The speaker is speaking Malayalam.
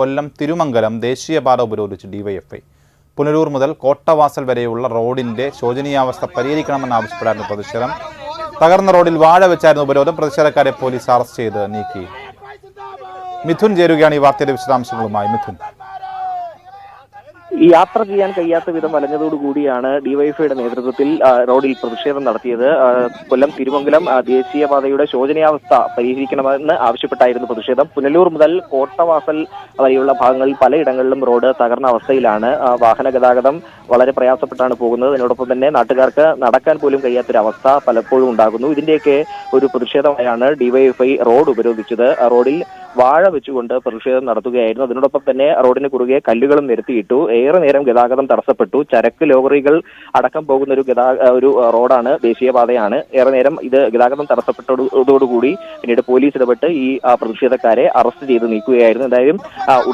കൊല്ലം തിരുമംഗലം ദേശീയപാത ഉപരോധിച്ച് ഡിവൈഎഫ്ഐ പുനരൂർ മുതൽ കോട്ടവാസൽ വരെയുള്ള റോഡിന്റെ ശോചനീയാവസ്ഥ പരിഹരിക്കണമെന്നാവശ്യപ്പെടായിരുന്നു പ്രതിഷേധം. തകർന്ന റോഡിൽ വാഴ വെച്ചായിരുന്നു ഉപരോധം. പ്രതിഷേധക്കാരെ പോലീസ് അറസ്റ്റ് ചെയ്ത് നീക്കി. മിഥുൻ ചേരുകയാണ് ഈ വാർത്തയുടെ വിശദാംശങ്ങളുമായി. മിഥുൻ. യാത്ര ചെയ്യാൻ കഴിയാത്ത വിധം വലഞ്ഞതോടുകൂടിയാണ് ഡിവൈഎഫ്ഐയുടെ നേതൃത്വത്തിൽ റോഡിൽ പ്രതിഷേധം നടത്തിയത്. കൊല്ലം തിരുമംഗലം ദേശീയപാതയുടെ ശോചനീയാവസ്ഥ പരിഹരിക്കണമെന്ന് ആവശ്യപ്പെട്ടായിരുന്നു പ്രതിഷേധം. പുനലൂർ മുതൽ കോട്ടവാസൽ വരെയുള്ള ഭാഗങ്ങളിൽ പലയിടങ്ങളിലും റോഡ് തകർന്ന അവസ്ഥയിലാണ് വാഹന ഗതാഗതം വളരെ പ്രയാസപ്പെട്ടാണ് പോകുന്നത്. അതിനോടൊപ്പം തന്നെ നാട്ടുകാർക്ക് നടക്കാൻ പോലും കഴിയാത്തൊരവസ്ഥ പലപ്പോഴും ഉണ്ടാകുന്നു. ഇതിന്റെയൊക്കെ ഒരു പ്രതിഷേധമായാണ് ഡിവൈഎഫ്ഐ റോഡ് ഉപരോധിച്ചത്. റോഡിൽ വാഴ വെച്ചുകൊണ്ട് പ്രതിഷേധം നടത്തുകയായിരുന്നു. അതിനോടൊപ്പം തന്നെ റോഡിന് കുറുകെ കല്ലുകളും നിരത്തിയിട്ടു. ഏറെ നേരം ഗതാഗതം തടസ്സപ്പെട്ടു. ചരക്ക് ലോറികൾ അടക്കം പോകുന്ന ഒരു ഒരു റോഡാണ് ദേശീയപാതയാണ്. ഏറെ നേരം ഇത് ഗതാഗതം തടസ്സപ്പെട്ടതോടുകൂടി പിന്നീട് പോലീസ് ഇടപെട്ട് ഈ പ്രതിഷേധക്കാരെ അറസ്റ്റ് ചെയ്ത് നീക്കുകയായിരുന്നു. എന്തായാലും